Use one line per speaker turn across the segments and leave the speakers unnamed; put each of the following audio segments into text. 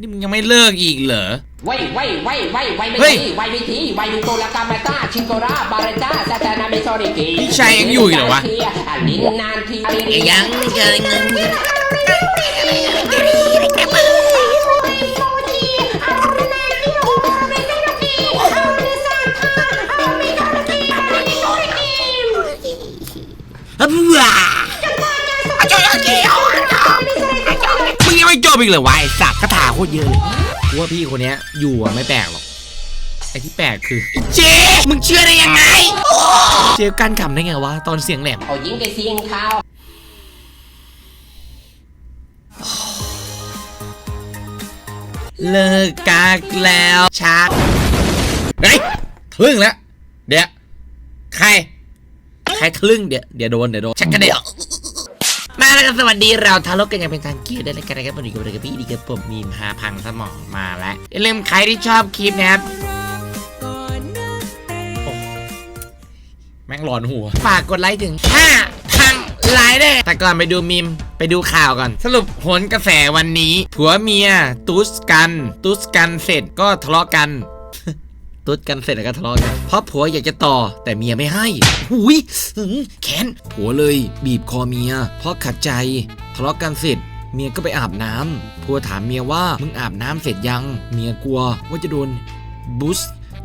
นี่มึงยังไม่เลิกอีกเหรอ
ไว้ไว้ไว้ไว้ไว้ไม่
เฮ้ย
ทีไว้ไม่ทีไว้ดูโตละกามาตาชิโกราบาราจ้าซาตานาเมโซริกิ
พี่ชัยยังอยู่อีกเหรอวะ
ลินนานที
ยังเกินเงินฮับว้ามึงยังไม่จ บอีกเหรอวะไอ้สัตว์คาถาโคตรเยอะเลยกูว่าพี่คนเนี้ยอยู่อะไม่แปลกหรอกไอ้ที่แปลกคือเจมึงเชื่อได้ยังไงเจกันขำได้ไงวะตอนเสียงแหลม
โอ้ยิงไปเสียงเขา
เลิกกากแล้วชักเฮ้ยทะลึ่งแล้วเดี๋ยวใคร ใครทะลึ่งเดี๋ยวเดี๋ยวโดนเดี๋ยวโดนชักกันเดี๋ยว มาแล้วกันสวัสดีเราทะเลาะกันอย่างเป็นทางเกียร์ได้แล้วกันนะครับวันนี้กับเรากับพี่ดีกับผมมีมหาพังสมองมาแล้วอย่าลืมใครที่ชอบคลิปนะครับโอ้แม่งหลอนหัว ฝากกดไลค์ถึง5พังไลค์ได้วยแต่ก่อนไปดูมีมไปดูข่าวก่อน สรุปผลกระแสวันนี้ ผัวเมียตุสกัน ตุสกันเสร็จก็ทะเลาะกัน ตุดกันเสร็จแล้วก็ทะเลาะกันเพราะผัวอยากจะต่อแต่เมียไม่ให้หุยแขนผัวเลยบีบคอเมีย เพราะขัดใจทะเลาะกันเสร็จเมียก็ไปอาบน้ำผัวถามเมียว่ามึงอาบน้ำเสร็จยัง เมียกลัวว่าจะโดนบุส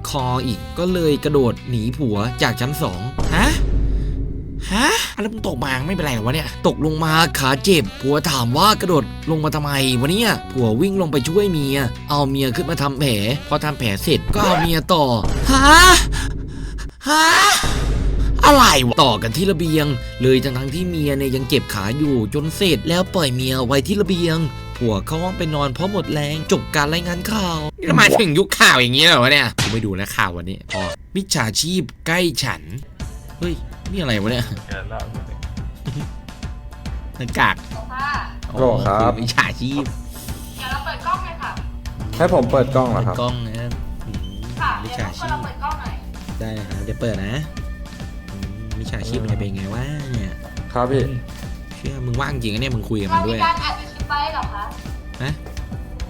คออีกก็เลยกระโดดหนีผัวจากชั้นสองฮะ ฮะแล้วมึงตกมาไม่เป็นไรหรอวะเนี่ยตกลงมาขาเจ็บผัวถามว่ากระโดดลงมาทำไมวะเนี่ยผัววิ่งลงไปช่วยเมีย เอาเมียขึ้นมาทำแผล พอทำแผลเสร็จก็เอาเมียต่อฮะฮะอะไรวะต่อกันที่ระเบียง เลยทั้งทั้งที่เมียเนี่ยยังเจ็บขาอยู่จนเสร็จแล้วปล่อยเมียไว้ที่ระเบียง ผัวเข้าห้องไปนอนเพราะหมดแรงจบการรายงานข่าวนี่เรามาถึงยุคข่าวอย่างนี้แล้ววะเนี่ยกูไม่ดูแลข่าววันนี้พอมิจฉาชีพใกล้ฉันเฮ้ย นี่อะไรวะเนี่ยหน้ากาก
ค่ะ
โอ้ครับ
มิจฉาชีพ
เดี๋ยวเราเปิดกล้องเลยค่ะ
ให้ผมเปิดกล้องเหรอ
เปิด
ครับ
กล้องนะอืม
ค่ะ
มิจ
เดี๋ยว
ฉา
เรา
ชีพ
เปิดกล้องหน่อย
ได้นะเดี๋ยวเปิดนะอืมมิจฉาชีพมันจะเป็นไงวะเนี่ย
ครับพี่
เชื่อมึงว่างจริงอะเนี่ยมึงคุยกับ
เรา
มัน
มี
ด้วย
การอัดคลิปไว้เหรอคะ
ฮะ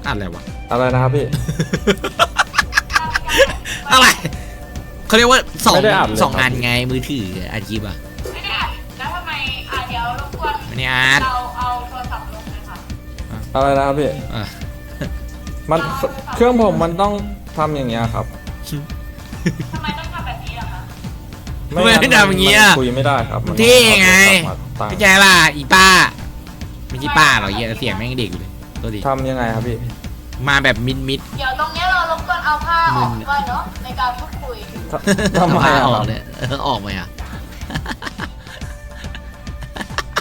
อะไรวะ
อะไรนะครับพี่
อะไร เขาเรียกว่าสอง
ไม่ได้อัดเลย
สอง
ครับ
อันไงมือถืออาชีพอะ
ไม่ได้อัดแล้วทำไมอะเดี๋ยวรบกวน
ไม่ได้อาร์ต
เราเอาโทรศัพท์ลงเลยค่ะ
อะไรนะครับพี่
อะ
มันเครื่องผมมันต้องทำอย่างเงี้ยครับ
ทำไมต้องทำแบบนี้ล่ะคะ
ทำไมไม่ทำอย่างเงี้ย
มันคุยไม่ได้ครับมัน
เท่ไง
เอาโทรศัพท์มาตั้ง
เข้าใจป่ะอีป้าไม่ใช่ป้าหรอกเหี้ยเสียงแม่งเด็กอยู่เลยตัวดี
ทำยังไงครับพี่
มาแบบมิดมิด
เดี๋ยวตรงเนี้ยเรารบกวนเอาผ้าออกด้วยเนาะในการพูดคุย
ทำไม
ผ้า
อะ
อ
ค
อ
รั
ก
บ
เนี่ยเออออกไหมอะ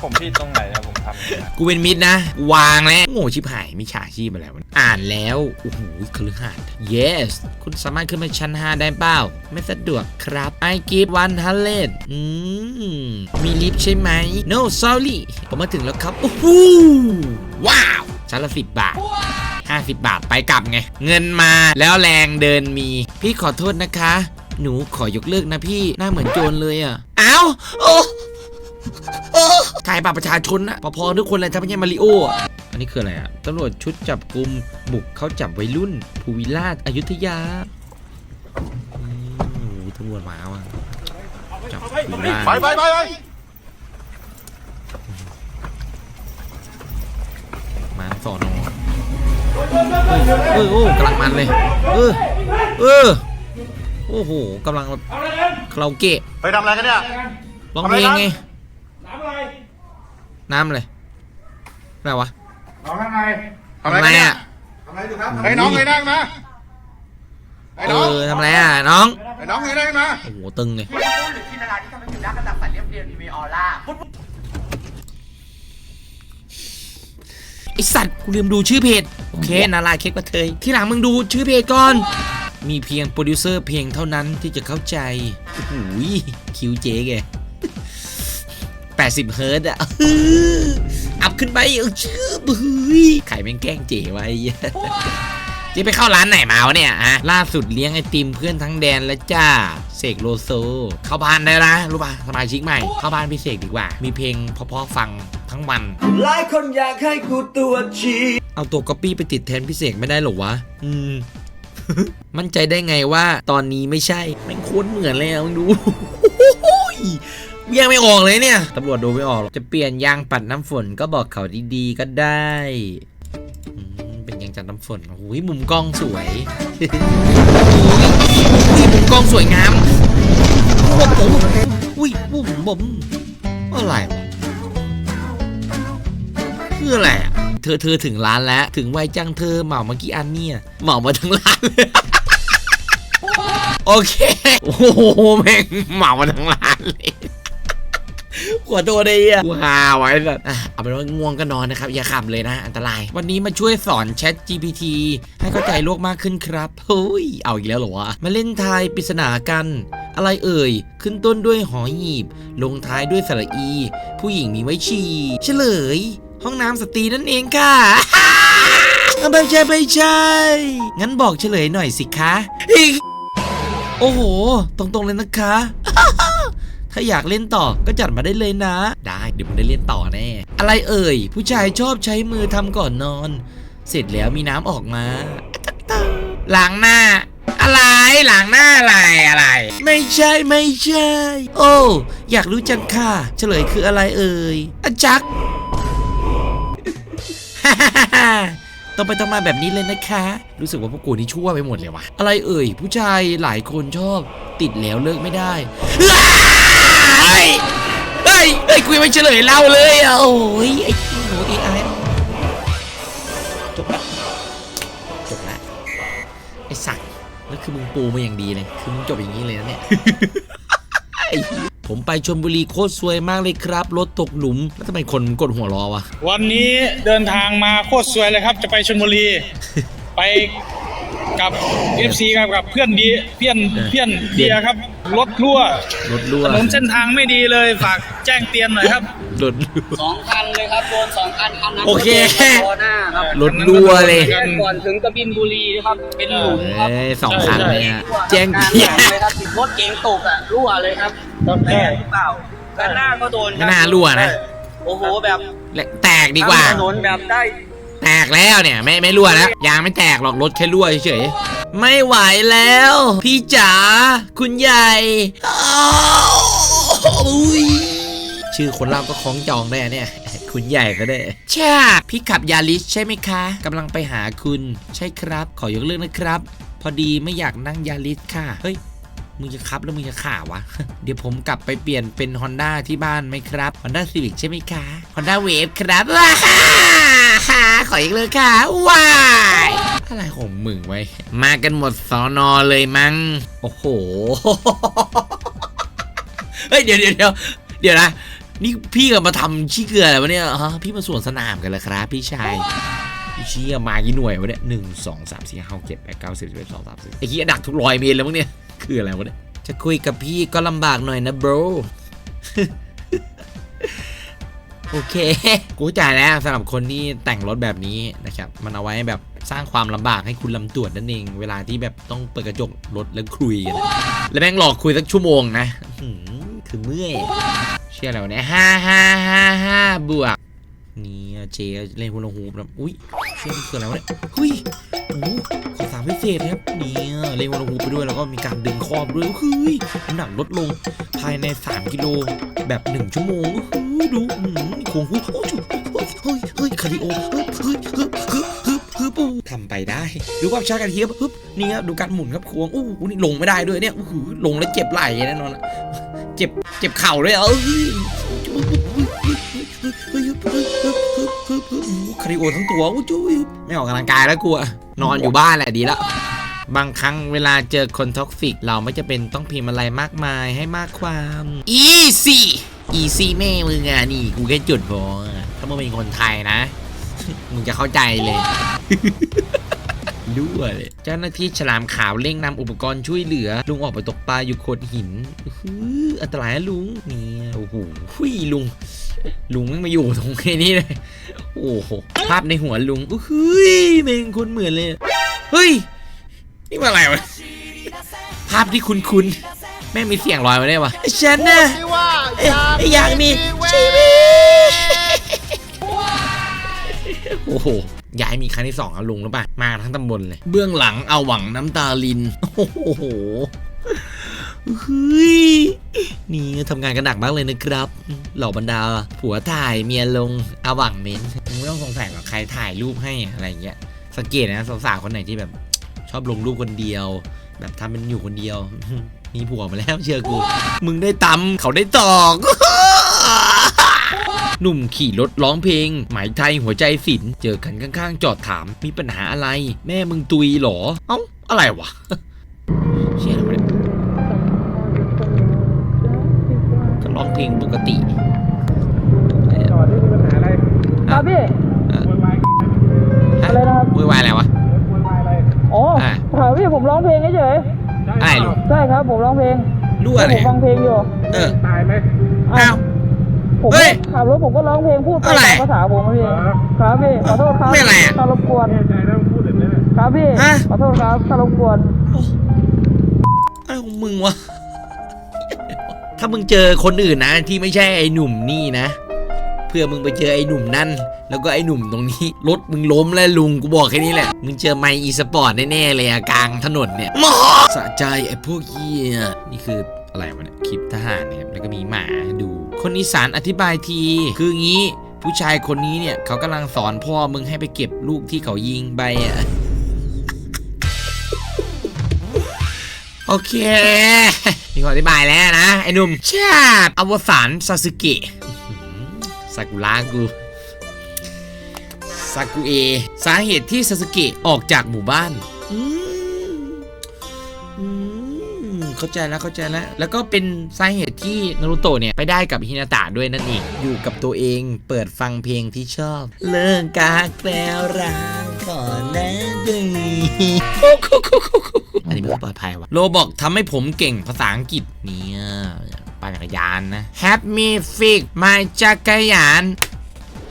ผมผิดตรงไหนอะผมทำอย่างนี้
กูเป็นมิดนะ วางแล้วโง่ชิบหายมิจฉาชีพอะไรวะอ่านแล้วโอ้โหคฤหาสน์ yes คุณสามารถขึ้นมาชั้น 5 ได้เปล่า ไม่สะดวกครับ I give one hundred อืม มีลิฟต์ใช่ไหม no sorry ผมมาถึงแล้วครับ โอ้โหว้าวชั้นละสิบบาท 50 บาทไปกลับไง เงินมาแล้วแรงเดินมี พี่ขอโทษนะคะ หนูขอยกเลิกนะพี่หน้าเหมือนโจรเลยอะเอ้าโอ้โอ้ถ่ายบัตรประชาชนนะพอๆทุกคนเลยถ้าไม่ใช่มาริโออะอันนี้คืออะไรอะตำรวจชุดจับกลุ่มบุกเข้าจับวัยรุ่น ภูวิลาศอยุธยาอืมโอ้โหตำรวจมาว่ะจับภูวิลาศ
ไปไปไปไป
มาสอนอ เออโอ้กำลังมันเลย เออ เออ โอ้โหกำลังคาราโอเกะ
ไปทำอะไรกันเนี่ย
ร้องเพลงไง น้ำอะไรน้ำอะไรอะไรวะ
ทำอะไร
ทำอะไรอะ
ไอ้น้องไอ้นั่งมาไอ้
เอ
น้อง
อทำอะไรอะน้อง
ไอ้น้องไอ้นั่งมา
โอ้โหตึงเลย
หรือที่นาราที่ทำให้ผิวหน้ากระตับสันเรียบเรียงมีออร่า
ไอสัตว์กูลืมดูชื่อเพจ โอเคนาลายเค้กกระเทยที่หลังมึงดูชื่อเพจก่อน มีเพียงโปรดิวเซอร์เพลงเท่านั้นที่จะเข้าใจโอ้โหคิวเจ๊แก80 เฮิร์ตอะอัพขึ้นไปเออชื่อบุยไข่แม่งแกล้งเจ๋ไว้เจ๊ไปเข้าร้านไหนมาวะเนี่ยฮะล่าสุดเลี้ยงไอติมเพื่อนทั้งแดนและจ้าเสกโลโซ เข้าบ้านได้นะรู้ป่ะสมาชิกใหม่ เข้าบ้านพี่เสกดีกว่า มีเพลงเพราะๆฟังทั้งวัน
หลายคนอยากให้กูตัวจี
เอาตัวก๊อปปี้ไปติดแทนพี่เสกไม่ได้เหรอวะ อืม มั่นใจได้ไงว่าตอนนี้ไม่ใช่แม่งโคตรเหมือนเลยอะมึงดูยังไม่ออกเลยเนี่ย ตำรวจดูไม่ออกหรอก จะเปลี่ยนยางปัดน้ำฝนก็บอกเขาดีๆก็ได้อืมเป็นยางจัดน้ำฝนโอ้ยมุมกล้องสวยอุ้ยมุมกล้องสวยงามโอ้โหอุ้ยบุ๋มบุ๋มอะไรวะคืออะไรอะ เธอเธอถึงร้านแล้ว ถึงไวจังเธอเหมามากี่อันเนี่ยเหมามาทั้งร้านเลยโอเค โอ้โหแม่งเหมามาทั้งร้านเลยขวดตัวได้อะกูหาไว้สัตว์อะเอาเป็นว่าง่วงก็นอนนะครับ อย่าขับเลยนะ อันตราย วันนี้มาช่วยสอน Chat GPT ให้เข้าใจโลกมากขึ้นครับเฮ้ย เอาอีกแล้วเหรอวะ มาเล่นทายปริศนากัน อะไรเอ่ย ขึ้นต้นด้วยหอหีบ ลงท้ายด้วยสระอี ผู้หญิงมีไว้ฉี่เฉลย ห้องน้ำสตรีนั่นเองค่ะไม่ใช่ไม่ใช่ งั้นบอกเฉลยหน่อยสิคะอีกโอ้โห ตรงๆเลยนะคะ ถ้าอยากเล่นต่อก็จัดมาได้เลยนะ ได้เดี๋ยวมันได้เล่นต่อแน่ อะไรเอ่ย ผู้ชายชอบใช้มือทำก่อนนอน เสร็จแล้วมีน้ำออกมาล้างหน้า อะไรล้างหน้าอะไรอะไร ไม่ใช่ไม่ใช่ โอ้ อยากรู้จังค่ะ เฉลยคืออะไรเอ่ยอะจัก ต้องไปต้องมาแบบนี้เลยนะคะ รู้สึกว่าพวกกูนี่ชั่วไปหมดเลยวะอะไรเอ่ย ผู้ชายหลายคนชอบติดแล้วเลิกไม่ได้เฮ้ยเฮ้ยเฮ้ยคุยไม่เฉลยเล่าเลยอะโอ้ยไอ้หนูไอ้ไอ้จบละจบละไอ้สักแล้วคือมึงปูมาอย่างดีเลย คือมึงจบอย่างนี้เลยนะเนี่ยไอ้ ผมไปชนบุรีโคตรซวยมากเลยครับรถตกหลุมแล้วทำไมคนกดหัวรอวะ
วันนี้เดินทางมาโคตรสวยเลยครับ จะไปชลบุรี ไป กับ FC ครับกับเพื่อนดีเพื่อนเพื่อนเดียครับรถรั่ว
รถรั่ว
ถนนเส้นทางไม่ดีเลยฝากแจ้งเตือนหน่อยครับ
รถรั่ว
สองคันเลยครับโดนสองคันคันนั้น
โอเค
โดนหน้าครับ
รถรั่วเลย
กัน
ก่อนถึงกบินบุรีนะครับเป็นหลุมครับ
เอ้ยสองคันเลยอะแจ้ง
งาน
เพีย
ใหญ่เลยครับติดรถเก๋งตกอะรั่วเลยครับ
ครับ
แตกหรือเปล่าด้านหน้าก็โดนค
ไม่
บ
น่ารั่วนะ
โอ้โหแบบ
และแตกดีกว่า
ทำถนนแบบได้
แตกแล้วเนี่ยไม่ไม่รั่วแล้วยางไม่แตกหรอกรถแค่รั่วเฉยๆไม่ไหวแล้ว พี่จ๋าคุณใหญ่ชื่อคนเราก็คล้องจองได้เนี่ย คุณใหญ่ก็ได้ใช่พี่ขับยาริสใช่ไหมคะกำลังไปหาคุณ ใช่ครับ ขอยกเลิกนะครับ พอดีไม่อยากนั่งยาริสค่ะเฮ้ย มึงจะขับแล้วมึงจะข่าวะ เดี๋ยวผมกลับไปเปลี่ยนเป็น Honda ที่บ้านไหมครับ Honda Civic ใช่ไหมคะ Honda Wave ครับว้าฮ่าขออีกเลยค่ะว้ายอะไรของมึงไว้ มากันหมดสอนอเลยมั้ง โอ้โห เฮ้ย เดี๋ยวเดี๋ยวเดี๋ยวเดี๋ยวนะ นี่พี่ก็มาทำชี้เกลืออะไรวะเนี่ยฮะพี่มาสวนสนามกันเลยครับ พี่ชายเชี้มากี่หน่วยวะเนี่ยหนึ่งสองสามสี่ห้าหกเจ็ดแปดเก้าสิบสิบเอ็ดสองสามสี่ไอ้เหี้ยดักทุกร้อยเมตรแล้วมั้งเนี่ย คืออะไรวะเนี่ย จะคุยกับพี่ก็ลำบากหน่อยนะ bro โอเค กูเข้าใจแล้วสำหรับคนที่แต่งรถแบบนี้นะครับ มันเอาไว้แบบสร้างความลำบากให้คุณลำตรวจนั่นเอง เวลาที่แบบต้องเปิดกระจกรถแล้วคุยกันแล้วแม่งหลอกคุยสักชั่วโมงนะอื้อหือคือเมื่อย เชื่อแล้วเนี่ยห้าห้าห้าห้าบวกเนี่ยเจเล่นฮูลาฮูปนะอุ้ยเชื่อมันคืออะไรวะเนี่ยเฮ้ยโอ้โหขอสามพิเศษครับเนี่ยเล่นฮูลาฮูปไปด้วยแล้วก็มีการดึงคอบด้วยเฮ้ยน้ำหนักลดลงภายใน 3 กิโลแบบ 1 ชั่วโมงโอ้โหดูอืมโค้งหูโอ้จุเฮ้ยเฮ้ยเฮ้ยคาร์ดิโอเฮ้ยเฮ้ยเฮ้ยเฮ้ยฮ้ยเฮ้ยปูทำไปได้ ดูความช้ากันทีครับฮึบนี่ครับดูการหมุนครับควงอู้หูนี่ลงไม่ได้ด้วยเนี่ยโอ้โหลงแล้วเจ็บไหล่แน่นอนอะเจ็บเจ็บเข่าด้วยเอ้ย คาริโอทั้งตัวอู้จุ้ยไม่ออกกำลังกายแล้วกลัวนอนอยู่บ้านแหละดีแล้วบางครั้งเวลาเจอคนท็อกซิก เราไม่จะเป็นต้องพิมพ์อะไรมากมายให้มากความ easy easy แม่มึงอะนี่ กูแค่จุดพอถ้ามึงเป็นคนไทยนะ มึงจะเข้าใจเลยด้วยเลยเจ้าหน้าที่ฉลามขาวเร่งนำอุปกรณ์ช่วยเหลือ ลุงออกไปตกปลาอยู่โขดหินอื้อหืออันตรายลุงเนี่ยโอ้โหหุยลุง ลุงไม่มาอยู่ตรงนี้เลย โอ้โห ภาพในหัวลุงอุ้ยเมงคนเหมือนเลย เฮ้ย นี่มาอะไรวะ ภาพที่คุ้นๆแม่งมีเสียงลอยมาได้วะฉันน่ะเอ๊ะอยากมีชีวิตโอ้โหย้ายมีครั้งที่สองอะลุงหรือเปล่ามาทั้งตำบลเลย เบื้องหลังเอาหวังน้ำตาลิน โอ้โห เฮ้ยนี่ทำงานกันหนักมากเลยนะครับ เหล่าบรรดา ผัวถ่ายเมียลงอาหวังเม้นมึงไม่ต้องสงสัยหรอกใครถ่ายรูปให้อะไรอย่างเงี้ยสังเกตนะสาวๆคนไหนที่แบบ ชอบลงรูปคนเดียว แบบทำเป็นอยู่คนเดียว มีผัวมาแล้วเชื่อกู มึงได้ตำเขาได้ตอกหนุ่มขี่รถร้องเพลง หมายไทยหัวใจศิลป์เจอกันข้างๆ จอดถามมีปัญหาอะไร แม่มึงตุยหรอ เอ้าอะไรวะ เพลงปกติ
จอดนี่มีปัญหาอะไร
ครับพี่
โวยวาย
ฮะ
อะไรนะครับ
วุ่นวายอะไรวะ
โวยวายอะไร
อ๋อ
อะ
ถามพี่ผมร้องเพลงเฉย
อะไรลูก
ๆใช่ครับผมร้องเพลง
รั่วอะไร
ผมฟังเพลงอยู่
เออ
ตายไหม
อ้าว
ผม
เฮ้ย
ขับรถผมก็ร้องเพลงพูดไป
อะไร
ตามภาษาผมอะพี่ครับพี่ขอโทษครับ
ไม่อะไรอะ
ถ้ารบกวน
แน่ใจแล้วพูดแบบนี้
ครับพี่
ฮะ
ขอโทษครับถ้ารบกวน
อะไรของมึงวะ ถ้ามึงเจอคนอื่นนะที่ไม่ใช่ไอ้หนุ่มนี่นะ เพื่อมึงไปเจอไอ้หนุ่มนั่น แล้วก็ไอ้หนุ่มตรงนี้รถมึงล้มแล้วลุงกูบอกแค่นี้แหละ มึงเจอไมอีสปอร์ตแน่ๆเลยอะกลางถนนเนี่ยหมอสะใจไอ้พวกเหี้ยนี่คืออะไรวะเนี่ยคลิปทหารเนี่ยแล้วก็มีหมาดู คนอีสานอธิบายที คืองี้ผู้ชายคนนี้เนี่ยเขากำลังสอนพ่อมึงให้ไปเก็บลูกที่เขายิงไปอะ เค มีคนอธิบายแล้วนะ ไอ้หนุ่มชาติอวสานซาสึเกะซากุระกูซากุเอ สาเหตุที่ซาสึเกะออกจากหมู่บ้านเข้าใจแล้วเข้าใจแล้ว แล้วก็เป็นสาเหตุที่นารุโตะเนี่ย ไปได้กับฮินาตะด้วยนั่นเองอยู่กับตัวเองเปิดฟังเพลงที่ชอบ เลิกกากแล้วร้างก่อนนะ อันนี้ไม่ปลอดภัยวะโลบอกทำให้ผมเก่งภาษาอังกฤษเนี่ยปั่นจักรยานนะ Happy Fix มาจักรยาน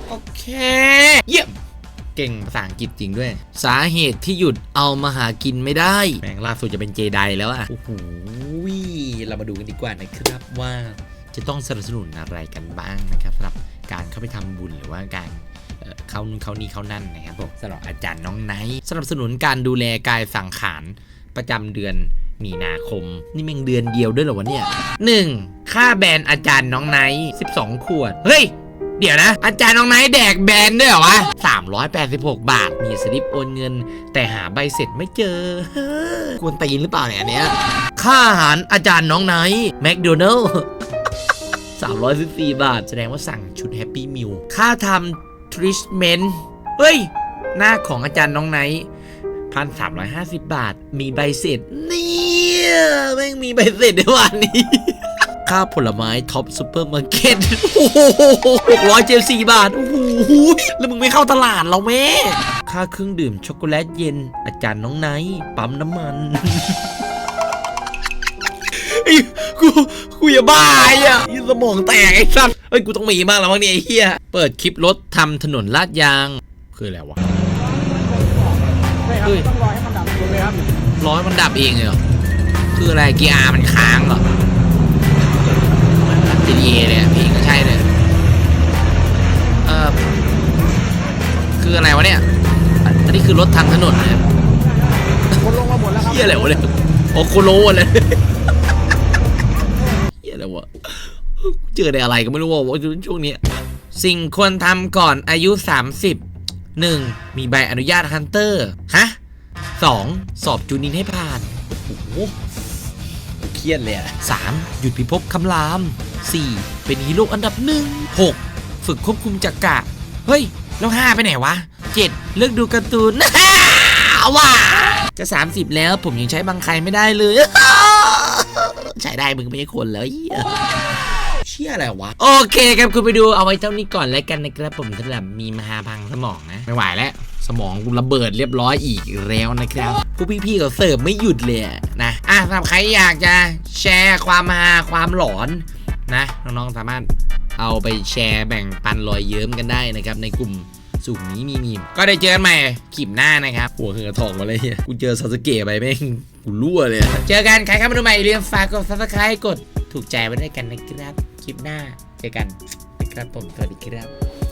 โอเค เยี่ยมเก่งภาษาอังกฤษจริงด้วย สาเหตุที่หยุดเอามาหากินไม่ได้แม่งล่าสุดจะเป็นเจไดแล้วอะโอ้โหเรามาดูกันดีกว่านะครับว่าจะต้องสนับสนุนอะไรกันบ้างนะครับสำหรับการเข้าไปทำบุญหรือว่าการ เขานู่นเขานี่เขานั่นนะครับผมสำหรับอาจารย์น้องไนท์สนับสนุนการดูแลกายสังขารประจำเดือนมีนาคม นี่แม่งเดือนเดียวด้วยเหรอวะเนี่ย 1. ค่าแบรนด์อาจารย์น้องไนท์12 ขวด เฮ้ย เดี๋ยวนะ อาจารย์น้องไนท์แดกแบนด้วยเหรอวะ 386 บาท มีสลิปโอนเงิน แต่หาใบเสร็จไม่เจอควรตีนหรือเปล่าเนี่ยอันเนี้ย ค่าอาหารอาจารย์น้องไนท์แมคโดนัลล์314 บาท แสดงว่าสั่งชุดแฮปปี้มิลค่าทำ ทรีทเมนต์เฮ้ย หน้าของอาจารย์น้องไนท์พันสามร้อยห้าสิบบาท มีใบเสร็จเนี่ยแม่งมีใบเสร็จด้วยวันนี้ ค่าผลไม้ท็อปซูเปอร์มาร์เก็ตโอ้โหหกร้อยเจ็ดสี่บาท โอ้โห แล้วมึงไม่เข้าตลาดเราแม่ ค่าเครื่องดื่มช็อกโกแลตเย็น อาจารย์น้องไนท์ปั๊มน้ำมัน ไอ้กูกูอย่าบ้าไอ้อะยี่สมองแตกไอ้สัสเอ้ยกูต้องมีบ้างแล้วมั้งเนี่ยไอ้เหี้ยเปิดคลิปรถทำถนนลาดยาง คืออะไรวะ
ใช่ครับ
เฮ้ย
ต้องรอให้มันดับถูกไหมครับ
ร้อยมันดับเองเลยเหรอคืออะไรเกียร์ R มันค้างเหรอ GTA เลยอะเพลงก็ใช่เลยเออคืออะไรวะเนี่ยอันนี้คือรถทางถนนเลย
คนลงมาหมดแล้วครับ
เฮียอะไรวะเนี่ยโอโคโลอะไเจอในอะไรก็ไม่รู้ว่าช่วงนี้ สิ่งควรทำก่อนอายุ 30 1. มีใบอนุญาตฮันเตอร์ ฮะ 2. สอบจูนินให้ผ่าน โอ้โหเครียดเลยอะสามหยุดพิภพคำราม 4. เป็นฮีโร่อันดับหนึ่ง 6. ฝึกควบคุมจักระเฮ้ย แล้ว 5 ไปไหนวะ 7. เลิกดูการ์ตูนว้าจะ 30 แล้วผมยังใช้บางใครไม่ได้เลย ใช้ได้มึงไม่ใช่คนแล้วเหี้ยเชี่ยอะไรวะ โอเคครับคุณไปดูเอาไว้เท่านี้ก่อนแล้วกันนะครับผมสำหรับมีมหาพังสมองนะ ไม่ไหวแล้ว สมองกูระเบิดเรียบร้อยอีกแล้วนะครับพวกพี่ๆเขาเสิร์ฟไม่หยุดเลยนะอะสำหรับใครอยากจะแชร์ความฮาความหลอนนะน้องๆสามารถเอาไปแชร์แบ่งปันรอยเยิ้มกันได้นะครับในกลุ่มสุ่มนี้มีมีมก็ได้เจอกันใหม่คลิปหน้านะครับ หัวเหือทองมาเลยเฮียกูเจอซาสเกะไปแม่งกูรั่วเลย เจอกันใครเข้ามาดูใหม่อย่าลืมฝากกด subscribe กดถูกใจไว้ด้วยกันนะครับ คลิปหน้า เจอกันนะครับผมสวัสดีครับ